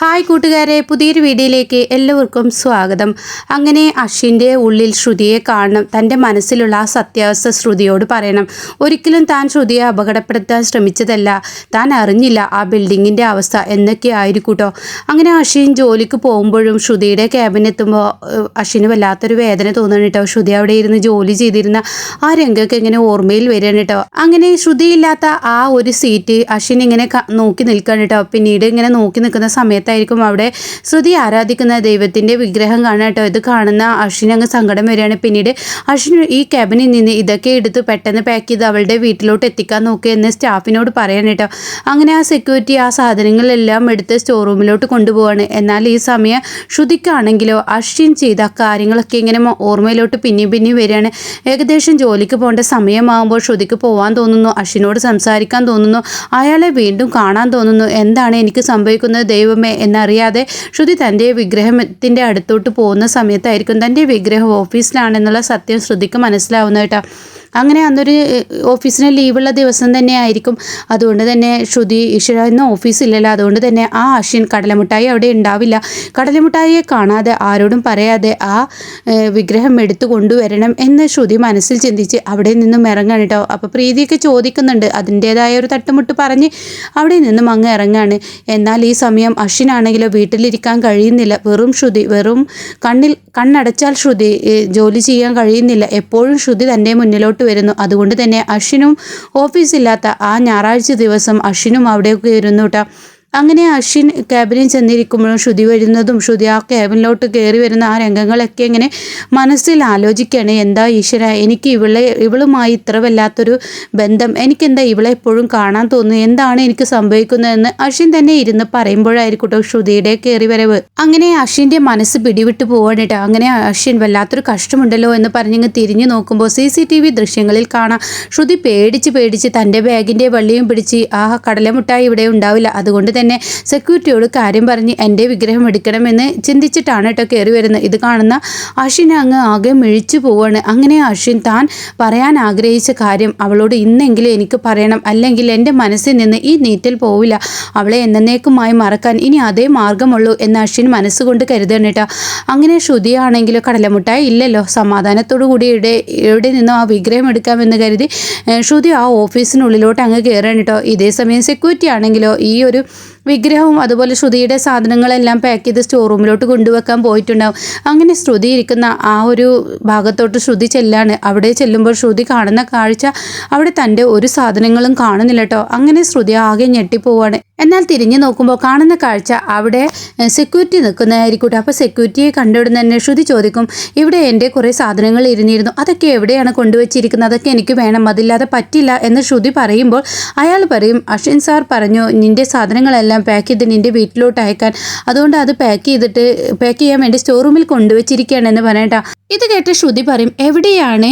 Hi കൂട്ടുകാരെ പുതിയൊരു വീഡിയോയിലേക്ക് എല്ലാവർക്കും സ്വാഗതം. അങ്ങനെ അശ്വിന്റെ ഉള്ളിൽ ശ്രുതിയെ കാണണം തന്റെ മനസ്സിലുള്ള ആ സത്യാവസ്ഥ ശ്രുതിയോട് പറയണം. ഒരിക്കലും താൻ ശ്രുതിയെ അപകടപ്പെടുത്താൻ ശ്രമിച്ചതല്ല. താൻ അറിഞ്ഞില്ല ആ ബിൽഡിങ്ങിന്റെ അവസ്ഥ എന്നൊക്കെ ആയിരിക്കൂട്ടോ. അങ്ങനെ അഷിൻ ജോലിക്ക് പോകുമ്പോഴും ശ്രുതിയുടെ ക്യാബിനെത്തുമ്പോൾ അശ്വിന് വല്ലാത്തൊരു വേദന തോന്നുന്നു കേട്ടോ. ശ്രുതി അവിടെ ഇരുന്ന് ജോലി ചെയ്തിരുന്ന ആ രംഗമൊക്കെ ഇങ്ങനെ ഓർമ്മയിൽ വരികയാണ് കേട്ടോ. അങ്ങനെ ശ്രുതിയില്ലാത്ത ആ ഒരു സീറ്റ് അശ്വിൻ ഇങ്ങനെ നോക്കി നിൽക്കുകയാണ് കേട്ടോ. പിന്നീട് ഇങ്ങനെ നോക്കി നിൽക്കുന്ന സമയത്തായിരിക്കും അവിടെ ശ്രുതി ആരാധിക്കുന്ന ദൈവത്തിന്റെ വിഗ്രഹം കാണാട്ടോ കേട്ടോ. ഇത് കാണുന്ന അശ്വിന് അങ്ങ് സങ്കടം വരികയാണ്. പിന്നീട് അശ്വിൻ ഈ ക്യാബിനിൽ നിന്ന് ഇതൊക്കെ എടുത്ത് പെട്ടെന്ന് പാക്ക് ചെയ്ത് അവളുടെ വീട്ടിലോട്ട് എത്തിക്കാൻ നോക്കുക എന്ന് സ്റ്റാഫിനോട് പറയാൻ കേട്ടോ. അങ്ങനെ ആ സെക്യൂരിറ്റി ആ സാധനങ്ങളെല്ലാം എടുത്ത് സ്റ്റോർ റൂമിലോട്ട് കൊണ്ടുപോവാണ്. എന്നാൽ ഈ സമയം ശ്രുതിക്കാണെങ്കിലോ അശ്വിൻ ചെയ്ത കാര്യങ്ങളൊക്കെ ഇങ്ങനെ ഓർമ്മയിലോട്ട് പിന്നെയും പിന്നെയും വരികയാണ്. ഏകദേശം ജോലിക്ക് പോകേണ്ട സമയമാകുമ്പോൾ ശ്രുതിക്ക് പോകാൻ തോന്നുന്നു. അശ്വിനോട് സംസാരിക്കാൻ തോന്നുന്നു. അയാളെ വീണ്ടും കാണാൻ തോന്നുന്നു. എന്താണ് എനിക്ക് സംഭവിക്കുന്നത്? ദൈവമേ എന്നറിയാതെ ശ്രുതി തന്റെ വിഗ്രഹത്തിന്റെ അടുത്തോട്ട് പോകുന്ന സമയത്തായിരിക്കും തന്റെ വിഗ്രഹം ഓഫീസിലാണെന്നുള്ള സത്യം ശ്രുതിക്ക് മനസ്സിലാവുന്നത് കേട്ടോ. അങ്ങനെ അന്നൊരു ഓഫീസിന് ലീവുള്ള ദിവസം തന്നെ ആയിരിക്കും. അതുകൊണ്ട് തന്നെ ശ്രുതി ഈശ്വര ഇന്ന് ഓഫീസില്ലല്ലോ അതുകൊണ്ട് തന്നെ ആ അശ്വിൻ കടലമുട്ടായി അവിടെ ഉണ്ടാവില്ല. കടലമുട്ടായിയെ കാണാതെ ആരോടും പറയാതെ ആ വിഗ്രഹം എടുത്തു കൊണ്ടുവരണം എന്ന് ശ്രുതി മനസ്സിൽ ചിന്തിച്ച് അവിടെ നിന്നും ഇറങ്ങാണ് കേട്ടോ. അപ്പോൾ പ്രീതിയൊക്കെ ചോദിക്കുന്നുണ്ട്. അതിന്റേതായ ഒരു തട്ടുമുട്ട് പറഞ്ഞ് അവിടെ നിന്നും അങ്ങ് ഇറങ്ങാണ്. എന്നാൽ ഈ സമയം അശ്വിനാണെങ്കിലോ വീട്ടിലിരിക്കാൻ കഴിയുന്നില്ല. വെറും ശ്രുതി വെറും കണ്ണിൽ കണ്ണടച്ചാൽ ശ്രുതി ജോലി ചെയ്യാൻ കഴിയുന്നില്ല. എപ്പോഴും ശ്രുതി തന്റെ മുന്നിലോട്ട് വരുന്നു. അതുകൊണ്ട് തന്നെ അശ്വിനും ഓഫീസില്ലാത്ത ആ ഞായറാഴ്ച ദിവസം അശ്വിനും അവിടെയൊക്കെ ഇരുന്നു കേട്ടോ അങ്ങനെ അശ്വിൻ ക്യാബിനിൽ ചെന്നിരിക്കുമ്പോഴും ശ്രുതി വരുന്നതും ശ്രുതി ആ ക്യാബിനിലോട്ട് കയറി വരുന്ന ആ രംഗങ്ങളൊക്കെ ഇങ്ങനെ മനസ്സിൽ ആലോചിക്കുകയാണ്. എന്താ ഈശ്വര എനിക്ക് ഇവളെ ഇവളുമായി ഇത്ര വല്ലാത്തൊരു ബന്ധം എനിക്കെന്താ ഇവളെ എപ്പോഴും കാണാൻ തോന്നുന്നു എന്താണ് എനിക്ക് സംഭവിക്കുന്നതെന്ന് അശ്വിൻ തന്നെ ഇരുന്ന് പറയുമ്പോഴായിരിക്കും കേട്ടോ ശ്രുതിയുടെ കയറി വരവ്. അങ്ങനെ അശ്വിന്റെ മനസ്സ് പിടിവിട്ട് പോവാണ് അങ്ങനെ അശ്വിൻ വല്ലാത്തൊരു കഷ്ടമുണ്ടല്ലോ എന്ന് പറഞ്ഞിങ്ങ് തിരിഞ്ഞു നോക്കുമ്പോൾ സി സി ടി വി ദൃശ്യങ്ങളിൽ കാണാം. ശ്രുതി പേടിച്ച് പേടിച്ച് തന്റെ ബാഗിന്റെ വള്ളിയും പിടിച്ച് ആ കടലമുട്ടായി ഇവിടെ ഉണ്ടാവില്ല. അതുകൊണ്ട് തന്നെ സെക്യൂരിറ്റിയോട് കാര്യം പറഞ്ഞ് എന്റെ വിഗ്രഹം എടുക്കണമെന്ന് ചിന്തിച്ചിട്ടാണ് കേട്ടോ കയറി വരുന്നത്. ഇത് കാണുന്ന അശ്വിൻ അങ്ങ് ആകെ മിഴിച്ചു പോവാണ്. അങ്ങനെ അശ്വിൻ താൻ പറയാൻ ആഗ്രഹിച്ച കാര്യം അവളോട് ഇന്നെങ്കിലും എനിക്ക് പറയണം. അല്ലെങ്കിൽ എന്റെ മനസ്സിൽ നിന്ന് ഈ നീറ്റൽ പോവില്ല. അവളെ എന്നേക്കുമായി മറക്കാൻ ഇനി അതേ മാർഗമുള്ളൂ എന്ന് അശ്വിൻ മനസ്സുകൊണ്ട് കരുതണം കേട്ടോ അങ്ങനെ ശ്രുതിയാണെങ്കിലോ കടലമുട്ടായി ഇല്ലല്ലോ. സമാധാനത്തോടു കൂടി ഇവിടെ ഇവിടെ നിന്നും ആ വിഗ്രഹം എടുക്കാമെന്ന് കരുതി ശ്രുതി ആ ഓഫീസിനുള്ളിലോട്ട് അങ്ങ് കയറണം കേട്ടോ ഇതേ സമയം സെക്യൂരിറ്റി ആണെങ്കിലോ ഈ ഒരു വിഗ്രഹവും അതുപോലെ ശ്രുതിയുടെ സാധനങ്ങളെല്ലാം പാക്ക് ചെയ്ത് സ്റ്റോർ റൂമിലോട്ട് കൊണ്ടുവെക്കാൻ പോയിട്ടുണ്ടാവും. അങ്ങനെ ശ്രുതി ഇരിക്കുന്ന ആ ഒരു ഭാഗത്തോട്ട് ശ്രുതി ചെല്ലാണ്. അവിടെ ചെല്ലുമ്പോൾ ശ്രുതി കാണുന്ന കാഴ്ച അവിടെ തന്റെ ഒരു സാധനങ്ങളും കാണുന്നില്ല കേട്ടോ അങ്ങനെ ശ്രുതി ആകെ ഞെട്ടിപ്പോവാണ്. എന്നാൽ തിരിഞ്ഞു നോക്കുമ്പോൾ കാണുന്ന കാഴ്ച അവിടെ സെക്യൂരിറ്റി നിൽക്കുന്നതായിരിക്കട്ടെ അപ്പോൾ സെക്യൂരിറ്റിയെ കണ്ടുവിടുന്ന തന്നെ ശ്രുതി ചോദിക്കും ഇവിടെ എന്റെ കുറേ സാധനങ്ങൾ ഇരുന്നിരുന്നു. അതൊക്കെ എവിടെയാണ് കൊണ്ടുവച്ചിരിക്കുന്നത്? അതൊക്കെ എനിക്ക് വേണം. അതില്ലാതെ പറ്റില്ല. എന്ന് ശ്രുതി പറയുമ്പോൾ അയാൾ പറയും അശ്വിൻ സാർ പറഞ്ഞു നിന്റെ സാധനങ്ങളെല്ലാം പാക്ക് ചെയ്ത് നിന്റെ വീട്ടിലോട്ട് അയക്കാൻ. അതുകൊണ്ട് അത് പാക്ക് ചെയ്തിട്ട് പാക്ക് ചെയ്യാൻ വേണ്ടി സ്റ്റോർ റൂമിൽ കൊണ്ടുവച്ചിരിക്കുകയാണെന്ന് പറയട്ടാ ഇത് കേട്ട് ശ്രുതി പറയും എവിടെയാണ്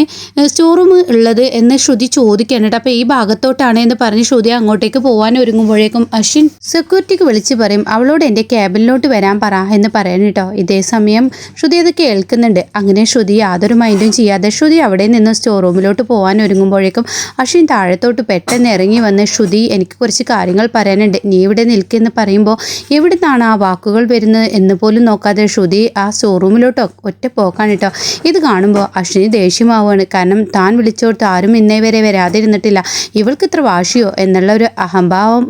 സ്റ്റോർ റൂം ഉള്ളത്? എന്ന് ശ്രുതി ചോദിക്കണം കേട്ടോ അപ്പോൾ ഈ ഭാഗത്തോട്ടാണ് എന്ന് പറഞ്ഞ് ശ്രുതി അങ്ങോട്ടേക്ക് പോകാൻ ഒരുങ്ങുമ്പോഴേക്കും അശ്വിൻ സെക്യൂരിറ്റിക്ക് വിളിച്ച് പറയും അവളോട് എന്റെ ക്യാബിനിലോട്ട് വരാൻ പറ എന്ന് പറയാൻ കേട്ടോ ഇതേ സമയം ശ്രുതി അത് കേൾക്കുന്നുണ്ട്. അങ്ങനെ ശ്രുതി യാതൊരു മൈൻഡും ചെയ്യാതെ ശ്രുതി അവിടെ നിന്ന് സ്റ്റോർ റൂമിലോട്ട് പോകാൻ ഒരുങ്ങുമ്പോഴേക്കും അശ്വിൻ താഴത്തോട്ട് പെട്ടെന്ന് ഇറങ്ങി വന്ന് ശ്രുതി എനിക്ക് കുറച്ച് കാര്യങ്ങൾ പറയാനുണ്ട്. നീ ഇവിടെ നിൽക്കെന്ന് പറയുമ്പോൾ എവിടെ നിന്നാണ് ആ വാക്കുകൾ വരുന്നത് എന്ന് പോലും നോക്കാതെ ശ്രുതി ആ ഷോറൂമിലോട്ടോ ഒറ്റ പോക്കാണ് കേട്ടോ. ഇത് കാണുമ്പോൾ അശ്വിനി ദേഷ്യമാവുകയാണ്. കാരണം താൻ വിളിച്ചോട്ട് ആരും ഇന്നേ വരെ വരാതിരുന്നിട്ടില്ല. ഇവൾക്ക് ഇത്ര വാശിയോ എന്നുള്ള ഒരു അഹംഭാവം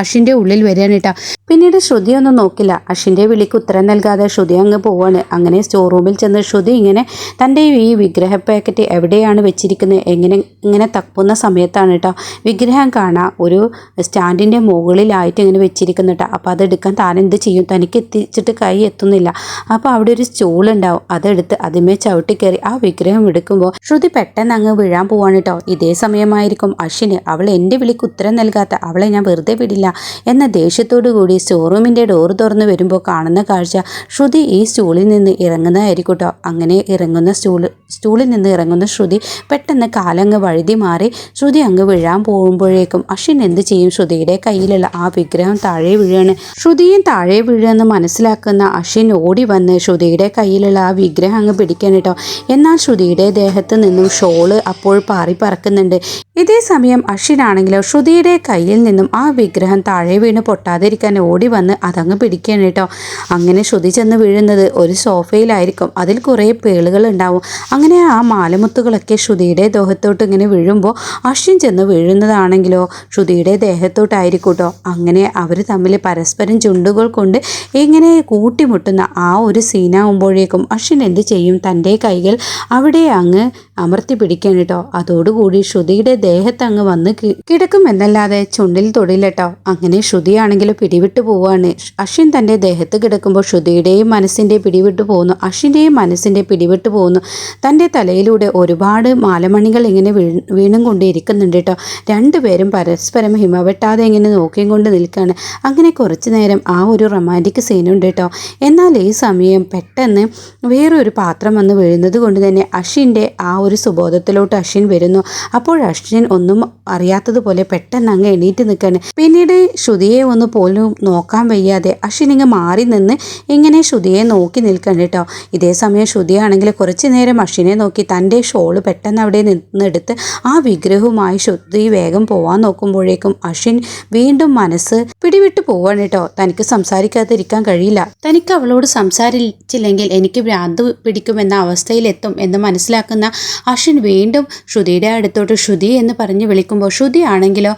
അശ്വിന്റെ ഉള്ളിൽ വരികയാണ് കേട്ടോ. പിന്നീട് ശ്രുതി ഒന്നും നോക്കില്ല. അശ്വിന്റെ വിളിക്ക് ഉത്തരം നൽകാതെ ശ്രുതി അങ്ങ് പോവാണ്. അങ്ങനെ സ്റ്റോർ റൂമിൽ ചെന്ന് ശ്രുതി ഇങ്ങനെ തന്റെ ഈ വിഗ്രഹ പാക്കറ്റ് എവിടെയാണ് വെച്ചിരിക്കുന്നത് എങ്ങനെ ഇങ്ങനെ തപ്പുന്ന സമയത്താണ് കേട്ടോ വിഗ്രഹം കാണാം ഒരു സ്റ്റാൻഡിന്റെ മുകളിലായിട്ട് ഇങ്ങനെ വെച്ചിരിക്കുന്നു കേട്ടോ അപ്പോൾ അതെടുക്കാൻ താൻ എന്ത് ചെയ്യും? തനിക്ക് എത്തിച്ചിട്ട് കൈ എത്തുന്നില്ല. അപ്പോൾ അവിടെ ഒരു സ്റ്റൂൾ ഉണ്ടാവും അതെടുത്ത് അതിമേ ചവിട്ടി കയറി ആ വിഗ്രഹം എടുക്കുമ്പോൾ ശ്രുതി പെട്ടെന്ന് അങ്ങ് വീഴാൻ പോവാണ് കേട്ടോ ഇതേ സമയമായിരിക്കും അശ്വിന് അവൾ എന്റെ വിളിക്ക് ഉത്തരം നൽകാത്ത അവളെ ഞാൻ വെറുതെ വിടില്ല എന്ന ദേഷ്യത്തോടു കൂടി സ്റ്റോറൂമിന്റെ ഡോർ തുറന്ന് വരുമ്പോൾ കാണുന്ന കാഴ്ച ശ്രുതി ഈ സ്റ്റൂളിൽ നിന്ന് ഇറങ്ങുന്നതായിരിക്കും കേട്ടോ അങ്ങനെ ഇറങ്ങുന്ന സ്റ്റൂൾ സ്റ്റൂളിൽ നിന്ന് ഇറങ്ങുന്ന ശ്രുതി പെട്ടെന്ന് കാലങ്ങ് വഴുതി മാറി ശ്രുതി അങ്ങ് വീഴാൻ പോകുമ്പോഴേക്കും അശ്വിൻ എന്ത് ചെയ്യും? ശ്രുതിയുടെ കയ്യിലുള്ള ആ വിഗ്രഹം താഴെ വീഴാണ് ശ്രുതിയും താഴെ വീഴുമെന്ന് മനസ്സിലാക്കുന്ന അശ്വിൻ ഓടി വന്ന് ശ്രുതിയുടെ കയ്യിലുള്ള ആ വിഗ്രഹം അങ്ങ് പിടിക്കാൻ കേട്ടോ. എന്നാൽ ശ്രുതിയുടെ ദേഹത്ത് നിന്നും ഷോൾ അപ്പോൾ പാറി പറക്കുന്നുണ്ട്. ഇതേ സമയം അശ്വിനാണെങ്കിലോ ശ്രുതിയുടെ കയ്യിൽ നിന്നും ആ വിഗ്രഹം താഴെ വീണ് പൊട്ടാതിരിക്കാൻ ഓടി വന്ന് അതങ്ങ് പിടിക്കാൻ കേട്ടോ. അങ്ങനെ ശ്രുതി ചെന്ന് വീഴുന്നത് ഒരു സോഫയിലായിരിക്കും. അതിൽ കുറേ പേളുകൾ ഉണ്ടാവും. അങ്ങനെ ആ മാലമുത്തുകളൊക്കെ ശ്രുതിയുടെ ദേഹത്തോട്ട് ഇങ്ങനെ വീഴുമ്പോൾ അശ്വിൻ ചെന്ന് വീഴുന്നതാണെങ്കിലോ ശ്രുതിയുടെ ദേഹത്തോട്ടായിരിക്കും അങ്ങനെ അവർ തമ്മിൽ പരസ്പരം ചുണ്ടുകൾ കൊണ്ട് ഇങ്ങനെ കൂട്ടിമുട്ടുന്ന ആ ഒരു സീനാവുമ്പോഴേക്കും അശ്വിൻ എന്ത് ചെയ്യും? തന്റെ കൈകൾ അവിടെ അങ്ങ് അമർത്തി പിടിക്കണം കേട്ടോ. അതോടുകൂടി ശ്രുതിയുടെ ദേഹത്ത് അങ്ങ് വന്ന് കിടക്കും കിടക്കുമെന്നല്ലാതെ ചുണ്ടിൽ തൊടില്ലട്ടോ അങ്ങനെ ശ്രുതിയാണെങ്കിൽ പിടിവിട്ടു പോവാണ്. അശ്വിൻ തന്റെ ദേഹത്ത് കിടക്കുമ്പോൾ ശ്രുതിയുടെയും മനസ്സിന്റെ പിടിവിട്ടു പോകുന്നു. അശ്വിന്റെയും മനസ്സിന്റെ പിടിവിട്ടു പോകുന്നു. തന്റെ തലയിലൂടെ ഒരുപാട് മാലമണികൾ ഇങ്ങനെ വീ വീണും കൊണ്ടിരിക്കുന്നുണ്ട് കേട്ടോ. രണ്ടുപേരും പരസ്പരം ഹിമവെട്ടാതെ ഇങ്ങനെ നോക്കിയും കൊണ്ട് നിൽക്കുകയാണ്. അങ്ങനെ കുറച്ച് നേരം ആ ഒരു റൊമാന്റിക് സീനുണ്ട് കേട്ടോ. എന്നാൽ ഈ സമയം പെട്ടെന്ന് വേറൊരു പാത്രം വന്ന് വീഴുന്നത് കൊണ്ട് തന്നെ അശ്വിന്റെ ആ ഒരു സുബോധത്തിലോട്ട് അഷിൻ വരുന്നു. അപ്പോൾ അഷിൻ ഒന്നും അറിയാത്തതുപോലെ പെട്ടെന്ന് അങ്ങ് എണീറ്റ് നിൽക്കുകയാണ്. പിന്നീട് ശ്രുതിയെ ഒന്ന് പോലും നോക്കാൻ വയ്യാതെ അശ്വിൻ ഇങ്ങ് മാറി നിന്ന് ഇങ്ങനെ ശ്രുതിയെ നോക്കി നിൽക്കണം കേട്ടോ. ഇതേ സമയം ശ്രുതിയാണെങ്കിൽ കുറച്ച് നേരം അഷിനെ നോക്കി തന്റെ ഷോൾ പെട്ടെന്ന് അവിടെ നിന്നെടുത്ത് ആ വിഗ്രഹവുമായി ശ്രുതി വേഗം പോവാൻ നോക്കുമ്പോഴേക്കും അഷിൻ വീണ്ടും മനസ്സ് പിടിവിട്ട് പോവാണ് കേട്ടോ. തനിക്ക് സംസാരിക്കാതിരിക്കാൻ കഴിയില്ല. തനിക്ക് അവളോട് സംസാരിച്ചില്ലെങ്കിൽ എനിക്ക് ഭ്രാന്ത് പിടിക്കുമെന്ന അവസ്ഥയിലെത്തും എന്ന് മനസ്സിലാക്കുന്ന അശ്വിൻ വീണ്ടും ശ്രുതിയുടെ അടുത്തോട്ട് ശ്രുതി എന്ന് പറഞ്ഞ് വിളിക്കുമ്പോൾ ശ്രുതി ആണെങ്കിലോ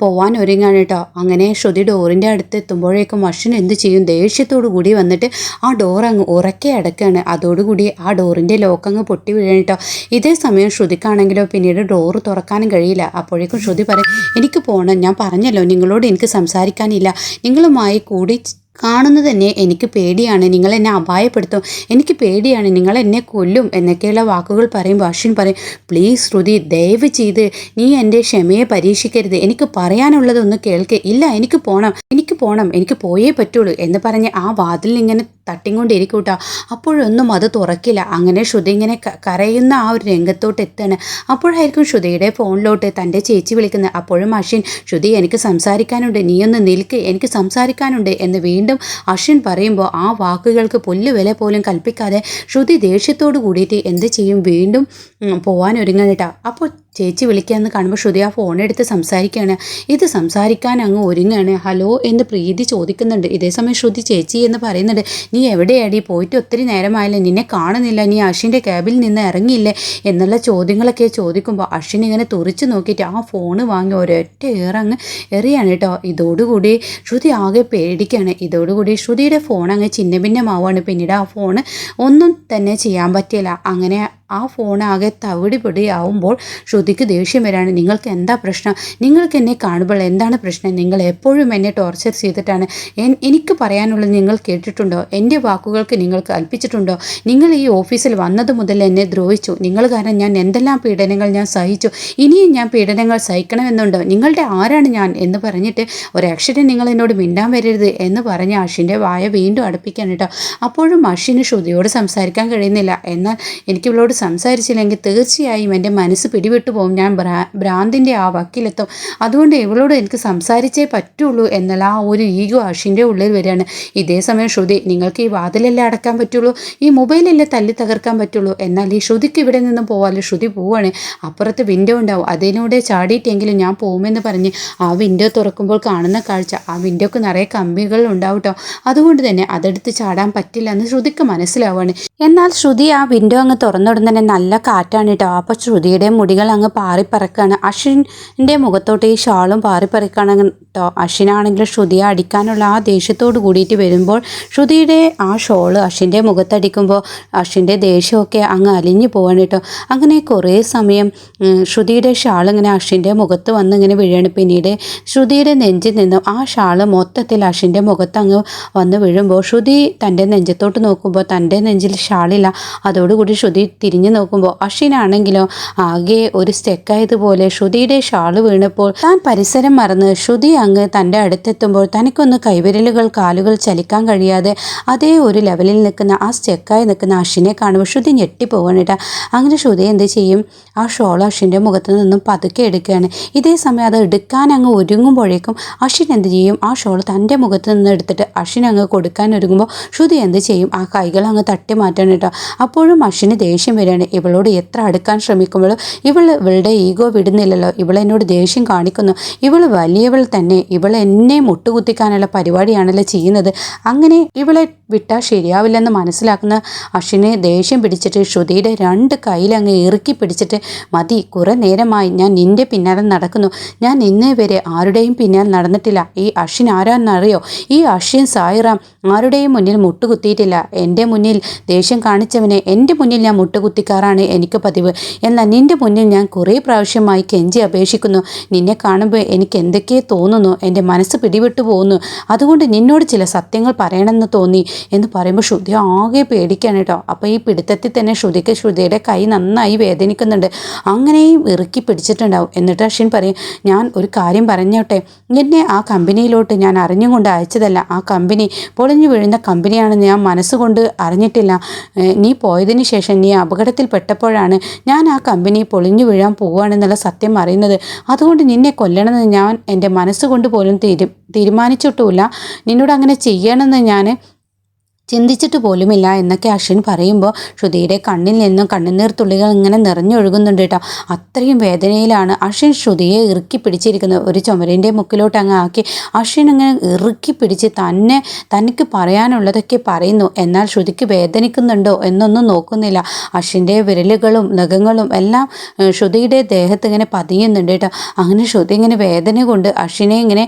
പോവാൻ ഒരുങ്ങാണ് കേട്ടോ അങ്ങനെ ശ്രുതി ഡോറിന്റെ അടുത്ത് എത്തുമ്പോഴേക്കും അശ്വിൻ എന്ത് ചെയ്യും? ദേഷ്യത്തോടു കൂടി വന്നിട്ട് ആ ഡോർ അങ്ങ് ഉറക്കെ അടക്കുകയാണ് അതോടുകൂടി ആ ഡോറിന്റെ ലോക്ക് അങ്ങ് പൊട്ടി വീഴണം കേട്ടോ ഇതേ സമയം ശ്രുതിക്കാണെങ്കിലോ പിന്നീട് ഡോറ് തുറക്കാനും കഴിയില്ല. അപ്പോഴേക്കും ശ്രുതി പറയും എനിക്ക് പോകണം ഞാൻ പറഞ്ഞല്ലോ നിങ്ങളോട് എനിക്ക് സംസാരിക്കാനില്ല. നിങ്ങളുമായി കൂടി കാണുന്നത് തന്നെ എനിക്ക് പേടിയാണ്. നിങ്ങൾ എന്നെ അപായപ്പെടുത്തും. എനിക്ക് പേടിയാണ്. നിങ്ങൾ എന്നെ കൊല്ലും എന്നൊക്കെയുള്ള വാക്കുകൾ പറയും. അശ്വിൻ പറയും. പ്ലീസ് ശ്രുതി ദയവ് ചെയ്ത് നീ എന്റെ ക്ഷമയെ പരീക്ഷിക്കരുത്. എനിക്ക് പറയാനുള്ളതൊന്ന് കേൾക്ക്. ഇല്ല എനിക്ക് പോകണം എനിക്ക് പോകണം എനിക്ക് പോയേ പറ്റുള്ളൂ എന്ന് പറഞ്ഞ് ആ വാതിലിൽ ഇങ്ങനെ തട്ടിക്കൊണ്ടിരിക്കും കേട്ടോ അപ്പോഴൊന്നും അത് തുറക്കില്ല. അങ്ങനെ ശ്രുതി ഇങ്ങനെ കരയുന്ന ആ ഒരു രംഗത്തോട്ട് എത്തുകയാണ് അപ്പോഴായിരിക്കും ശ്രുതിയുടെ ഫോണിലോട്ട് തന്റെ ചേച്ചി വിളിക്കുന്നത്. അപ്പോഴും അശ്വിൻ ശ്രുതി എനിക്ക് സംസാരിക്കാനുണ്ട്. ഒന്ന് നിൽക്ക്. എനിക്ക് സംസാരിക്കാനുണ്ട്. എന്ന് വീണ്ടും അശ്വിൻ പറയുമ്പോൾ ആ വാക്കുകൾക്ക് പുല്ല് വില പോലും കൽപ്പിക്കാതെ ശ്രുതി ദേഷ്യത്തോട് കൂടിയിട്ട് എന്ത് ചെയ്യും? വീണ്ടും പോകാൻ കേട്ടോ അപ്പോൾ ചേച്ചി വിളിക്കാമെന്ന് കാണുമ്പോൾ ശ്രുതി ആ ഫോൺ എടുത്ത് സംസാരിക്കുകയാണ് ഇത് സംസാരിക്കാൻ അങ്ങ് ഒരുങ്ങാണ്. ഹലോ എന്ന് പ്രീതി ചോദിക്കുന്നുണ്ട്. ഇതേസമയം ശ്രുതി ചേച്ചി എന്ന് പറയുന്നുണ്ട്. നീ എവിടെയാടി? പോയിട്ട് ഒത്തിരി നേരമായില്ലേ. നിന്നെ കാണുന്നില്ല. നീ അഷിന്റെ ക്യാബിൽ നിന്ന് ഇറങ്ങിയില്ലേ? എന്നുള്ള ചോദ്യങ്ങളൊക്കെ ചോദിക്കുമ്പോൾ അഷിൻ ഇങ്ങനെ തുറിച്ച് നോക്കിയിട്ട് ആ ഫോണ് വാങ്ങി ഒരൊറ്റ ഏറങ്ങ് എറിയാണ് കേട്ടോ. ഇതോടുകൂടി ശ്രുതി ആകെ പേടിക്കുകയാണ് ഇതോടുകൂടി ശ്രുതിയുടെ ഫോൺ അങ്ങ് ചിഹ്നഭിന്നമാവുകയാണ് പിന്നീട് ആ ഫോണ് ഒന്നും തന്നെ ചെയ്യാൻ പറ്റില്ല അങ്ങനെ ആ ഫോൺ ആകെ തവിടി പൊടിയാവുമ്പോൾ ശ്രുതിക്ക് ദേഷ്യം വരാണ് നിങ്ങൾക്ക് എന്താ പ്രശ്നം? നിങ്ങൾക്ക് എന്നെ കാണുമ്പോൾ എന്താണ് പ്രശ്നം? നിങ്ങൾ എപ്പോഴും എന്നെ ടോർച്ചർ ചെയ്തിട്ടാണ്. എനിക്ക് പറയാനുള്ളത് നിങ്ങൾ കേട്ടിട്ടുണ്ടോ? എന്റെ വാക്കുകൾക്ക് നിങ്ങൾ കൽപ്പിച്ചിട്ടുണ്ടോ? നിങ്ങൾ ഈ ഓഫീസിൽ വന്നത് മുതൽ എന്നെ ദ്രോഹിച്ചു. നിങ്ങൾ കാരണം ഞാൻ എന്തെല്ലാം പീഡനങ്ങൾ ഞാൻ സഹിച്ചു. ഇനിയും ഞാൻ പീഡനങ്ങൾ സഹിക്കണമെന്നുണ്ടോ? നിങ്ങളുടെ ആരാണ് ഞാൻ? എന്ന് പറഞ്ഞിട്ട് ഒരക്ഷരം നിങ്ങൾ എന്നോട് മിണ്ടാൻ വരരുത് എന്ന് പറഞ്ഞ് അഷിന്റെ വായ വീണ്ടും അടുപ്പിക്കാൻ കേട്ടോ അപ്പോഴും അഷിന് ശ്രുതിയോട് സംസാരിക്കാൻ കഴിയുന്നില്ല. എന്നാൽ എനിക്ക് ഇവളോട് സംസാരിച്ചില്ലെങ്കിൽ തീർച്ചയായും എന്റെ മനസ്സ് പിടിവിട്ടു പോകും. ഞാൻ ഭ്രാ ഭ്രാന്തിന്റെ ആ വക്കിലെത്തും. അതുകൊണ്ട് ഇവളോട് എനിക്ക് സംസാരിച്ചേ പറ്റുള്ളൂ എന്നുള്ള ആ ഒരു ഈഗോ അഷിന്റെ ഉള്ളിൽ വരികയാണ്. ഇതേ സമയം ശ്രുതി നിങ്ങൾക്ക് ഈ വാതിലല്ലേ അടക്കാൻ പറ്റുള്ളൂ? ഈ മൊബൈലല്ലേ തല്ലി തകർക്കാൻ പറ്റുള്ളൂ? എന്നാൽ ഈ ശ്രുതിക്ക് ഇവിടെ നിന്നും പോവാല്ലോ ശ്രുതി പോവാണ് അപ്പുറത്ത് വിൻഡോ ഉണ്ടാവും. അതിനൂടെ ചാടിയിട്ടെങ്കിലും ഞാൻ പോകുമെന്ന് പറഞ്ഞ് ആ വിൻഡോ തുറക്കുമ്പോൾ കാണുന്ന കാഴ്ച. ആ വിൻഡോക്ക് നിറയെ കമ്പികൾ ഉണ്ടാവും കേട്ടോ അതുകൊണ്ട് തന്നെ അതെടുത്ത് ചാടാൻ പറ്റില്ല എന്ന് ശ്രുതിക്ക് മനസ്സിലാവുകയാണ്. എന്നാൽ ശ്രുതി ആ വിൻഡോ അങ്ങ് തുറന്നുടൻ തന്നെ നല്ല കാറ്റാണ് കേട്ടോ അപ്പോൾ ശ്രുതിയുടെ മുടികൾ അങ്ങ് പാറിപ്പറക്കാണ്. അശ്വിന്റെ മുഖത്തോട്ട് ഈ ഷാളും പാറിപ്പറക്കുകയാണ് കേട്ടോ അശ്വിനാണെങ്കിൽ ശ്രുതിയെ അടിക്കാനുള്ള ആ ദേഷ്യത്തോട് കൂടിയിട്ട് വരുമ്പോൾ ശ്രുതിയുടെ ആ ഷോൾ അശ്വിന്റെ മുഖത്തടിക്കുമ്പോൾ അശ്വിന്റെ ദേഷ്യമൊക്കെ അങ്ങ് അലിഞ്ഞു പോവാണ് കേട്ടോ അങ്ങനെ കുറേ സമയം ശ്രുതിയുടെ ഷാൾ ഇങ്ങനെ അശ്വിന്റെ മുഖത്ത് വന്ന് ഇങ്ങനെ വീഴാണ്. പിന്നീട് ശ്രുതിയുടെ നെഞ്ചിൽ നിന്നും ആ ഷാൾ മൊത്തത്തിൽ അശ്വിന്റെ മുഖത്ത് അങ്ങ് വന്ന് വീഴുമ്പോൾ ശ്രുതി തന്റെ നെഞ്ചത്തോട്ട് നോക്കുമ്പോൾ തന്റെ നെഞ്ചിൽ ഷാളില്ല. അതോടുകൂടി ശ്രുതി തിരിഞ്ഞു നോക്കുമ്പോൾ അശ്വിനാണെങ്കിലോ ആകെ ഒരു സ്റ്റെക്കായതുപോലെ ശ്രുതിയുടെ ഷാൾ വീണപ്പോൾ താൻ പരിസരം മറന്ന് ശ്രുതി അങ്ങ് തന്റെ അടുത്തെത്തുമ്പോൾ തനിക്കൊന്ന് കൈവിരലുകൾ കാലുകൾ ചലിക്കാൻ കഴിയാതെ അതേ ഒരു ലെവലിൽ നിൽക്കുന്ന ആ സ്റ്റെക്കായി നിൽക്കുന്ന അഷിനെ കാണുമ്പോൾ ശ്രുതി ഞെട്ടിപ്പോവാണിട്ട അങ്ങനെ ശ്രുതി എന്ത് ചെയ്യും? ആ ഷോൾ അശ്വിന്റെ മുഖത്ത് നിന്നും പതുക്കെ എടുക്കുകയാണ്. ഇതേ സമയം അത് എടുക്കാൻ അങ്ങ് ഒരുങ്ങുമ്പോഴേക്കും അശ്വിൻ എന്ത് ചെയ്യും? ആ ഷോൾ തന്റെ മുഖത്ത് നിന്ന് എടുത്തിട്ട് അശ്വിൻ അങ്ങ് കൊടുക്കാൻ ഒരുങ്ങുമ്പോൾ ശ്രുതി എന്ത് ചെയ്യും? ആ കൈകൾ അങ്ങ് തട്ടി മാറ്റാണ് കേട്ടോ അപ്പോഴും അശ്വിന് ദേഷ്യം വരും. വരികയാണ് ഇവളോട് എത്ര അടുക്കാൻ ശ്രമിക്കുമ്പോഴും ഇവൾ ഇവളുടെ ഈഗോ വിടുന്നില്ലല്ലോ. ഇവൾ എന്നോട് ദേഷ്യം കാണിക്കുന്നു. ഇവൾ വലിയവൾ തന്നെ. ഇവൾ എന്നെ മുട്ടുകുത്തിക്കാനുള്ള പരിപാടിയാണല്ലോ ചെയ്യുന്നത്. അങ്ങനെ ഇവളെ വിട്ടാൽ ശരിയാവില്ലെന്ന് മനസ്സിലാക്കുന്ന അശ്വിനെ ദേഷ്യം പിടിച്ചിട്ട് ശ്രുതിയുടെ രണ്ട് കയ്യിലങ്ങ് ഇറുക്കി പിടിച്ചിട്ട് മതി കുറേ നേരമായി. ഞാൻ നിന്റെ പിന്നാലെ നടക്കുന്നു. ഞാൻ ഇന്നേ വരെ ആരുടെയും പിന്നാലെ നടന്നിട്ടില്ല. ഈ അശ്വിൻ ആരാന്നറിയോ? ഈ അശ്വിൻ സായിറാം ആരുടെയും മുന്നിൽ മുട്ടുകുത്തിയിട്ടില്ല. എന്റെ മുന്നിൽ ദേഷ്യം കാണിച്ചവനെ എന്റെ മുന്നിൽ ഞാൻ മുട്ടുകുത്തിക്കാറാണ് എനിക്ക് പതിവ്. എന്നാൽ നിന്റെ മുന്നിൽ ഞാൻ കുറേ പ്രാവശ്യമായി കെഞ്ചി അപേക്ഷിക്കുന്നു. നിന്നെ കാണുമ്പോൾ എനിക്ക് എന്തൊക്കെ തോന്നുന്നു? എന്റെ മനസ്സ് പിടിവിട്ടു പോകുന്നു അതുകൊണ്ട് നിന്നോട് ചില സത്യങ്ങൾ പറയണമെന്ന് തോന്നി എന്ന് പറയുമ്പോൾ ശ്രുതി ആകെ പേടിക്കാണ് കേട്ടോ. അപ്പോൾ ഈ പിടുത്തത്തിൽ തന്നെ ശ്രുതിക്ക് ശ്രുതിയുടെ കൈ നന്നായി വേദനിക്കുന്നുണ്ട്. അങ്ങനെയും ഇറുക്കി പിടിച്ചിട്ടുണ്ടാവും. എന്നിട്ട് അശ്വിൻ പറയും ഞാൻ ഒരു കാര്യം പറഞ്ഞോട്ടെ. എന്നെ ആ കമ്പനിയിലോട്ട് ഞാൻ അറിഞ്ഞുകൊണ്ട് അയച്ചതല്ല. ആ കമ്പനി പൊളിഞ്ഞു വീഴുന്ന കമ്പനിയാണെന്ന് ഞാൻ മനസ്സുകൊണ്ട് അറിഞ്ഞിട്ടില്ല. നീ പോയതിന് ശേഷം നീ പെട്ടപ്പോഴാണ് ഞാൻ ആ കമ്പനി പൊളിഞ്ഞു വീഴാൻ പോവുകയാണെന്നുള്ള സത്യം അറിയുന്നത്. അതുകൊണ്ട് നിന്നെ കൊല്ലണമെന്ന് ഞാൻ എന്റെ മനസ്സുകൊണ്ട് പോലും തീരു തീരുമാനിച്ചിട്ടുമില്ല. നിന്നോട് അങ്ങനെ ചെയ്യണമെന്ന് ഞാൻ ചിന്തിച്ചിട്ട് പോലുമില്ല എന്നൊക്കെ അശ്വിൻ പറയുമ്പോൾ ശ്രുതിയുടെ കണ്ണിൽ നിന്നും കണ്ണുനീർ തുള്ളികൾ ഇങ്ങനെ നിറഞ്ഞൊഴുകുന്നുണ്ട് കേട്ടോ. അത്രയും വേദനയിലാണ് അശ്വിൻ ശ്രുതിയെ ഇറുക്കി പിടിച്ചിരിക്കുന്നത്. ഒരു ചുമരിന്റെ മുക്കിലോട്ട് അങ്ങ് ആക്കി അശ്വിൻ അങ്ങനെ ഇറുക്കി പിടിച്ച് തന്നെ തനിക്ക് പറയാനുള്ളതൊക്കെ പറയുന്നു. എന്നാൽ ശ്രുതിക്ക് വേദനിക്കുന്നുണ്ടോ എന്നൊന്നും നോക്കുന്നില്ല. അശ്വിന്റെ വിരലുകളും നഖങ്ങളും എല്ലാം ശ്രുതിയുടെ ദേഹത്ത് ഇങ്ങനെ പതിയുന്നുണ്ട് കേട്ടോ. അങ്ങനെ ശ്രുതി ഇങ്ങനെ വേദന കൊണ്ട് അശ്വിനെ ഇങ്ങനെ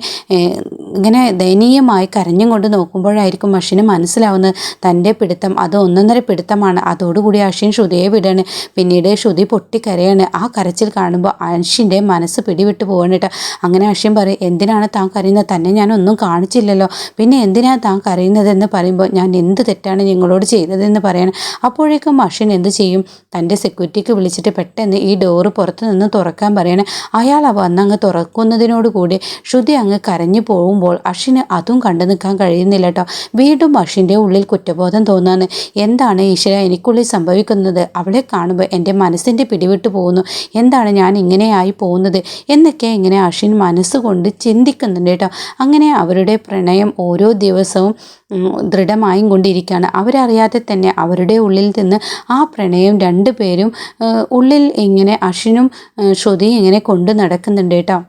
ഇങ്ങനെ ദയനീയമായി കരഞ്ഞും കൊണ്ട് നോക്കുമ്പോഴായിരിക്കും അശ്വിന് മനസ്സിലാവുന്നത്. തന്റെ പിടുത്തം അത് ഒന്നൊന്നര പിടുത്തമാണ്. അതോടുകൂടി അശ്വിൻ ശ്രുതിയെ വിടാണ്. പിന്നീട് ശ്രുതി പൊട്ടിക്കരയാണ്. ആ കരച്ചിൽ കാണുമ്പോൾ അശ്വിന്റെ മനസ്സ് പിടിവിട്ട് പോകണം കേട്ടോ. അങ്ങനെ അശ്വിൻ പറയും എന്തിനാണ് താൻ കരയുന്നത്? തന്നെ ഞാൻ ഒന്നും കാണിച്ചില്ലല്ലോ. പിന്നെ എന്തിനാണ് താൻ കരയുന്നതെന്ന് പറയുമ്പോൾ ഞാൻ എന്ത് തെറ്റാണ് നിങ്ങളോട് ചെയ്തതെന്ന് പറയണം. അപ്പോഴേക്കും അശ്വിൻ എന്ത് ചെയ്യും? തന്റെ സെക്യൂരിറ്റിക്ക് വിളിച്ചിട്ട് പെട്ടെന്ന് ഈ ഡോറ് പുറത്ത് നിന്ന് തുറക്കാൻ പറയണം. അയാൾ വന്നങ്ങ് തുറക്കുന്നതിനോടുകൂടി ശ്രുതി അങ്ങ് കരഞ്ഞു പോകുമ്പോൾ അശ്വിന് അതും കണ്ടു നിൽക്കാൻ കഴിയുന്നില്ല കേട്ടോ. വീണ്ടും അശ്വിന്റെ ഉള്ളിൽ ഉള്ളിൽ കുറ്റബോധം തോന്നാണ്. എന്താണ് ഈശ്വര എനിക്കുള്ളിൽ സംഭവിക്കുന്നത്? അവളെ കാണുമ്പോൾ എന്റെ മനസ്സിന്റെ പിടിവിട്ട് പോകുന്നു. എന്താണ് ഞാൻ ഇങ്ങനെയായി പോകുന്നത്? എന്നൊക്കെ ഇങ്ങനെ അശ്വിൻ മനസ്സുകൊണ്ട് ചിന്തിക്കുന്നുണ്ട് കേട്ടോ. അങ്ങനെ അവരുടെ പ്രണയം ഓരോ ദിവസവും ദൃഢമായും കൊണ്ടിരിക്കുകയാണ്. അവരറിയാതെ തന്നെ അവരുടെ ഉള്ളിൽ നിന്ന് ആ പ്രണയം രണ്ടു പേരും ഉള്ളിൽ ഇങ്ങനെ അശ്വിനും ശ്രുതിയും ഇങ്ങനെ കൊണ്ടു നടക്കുന്നുണ്ട് കേട്ടോ.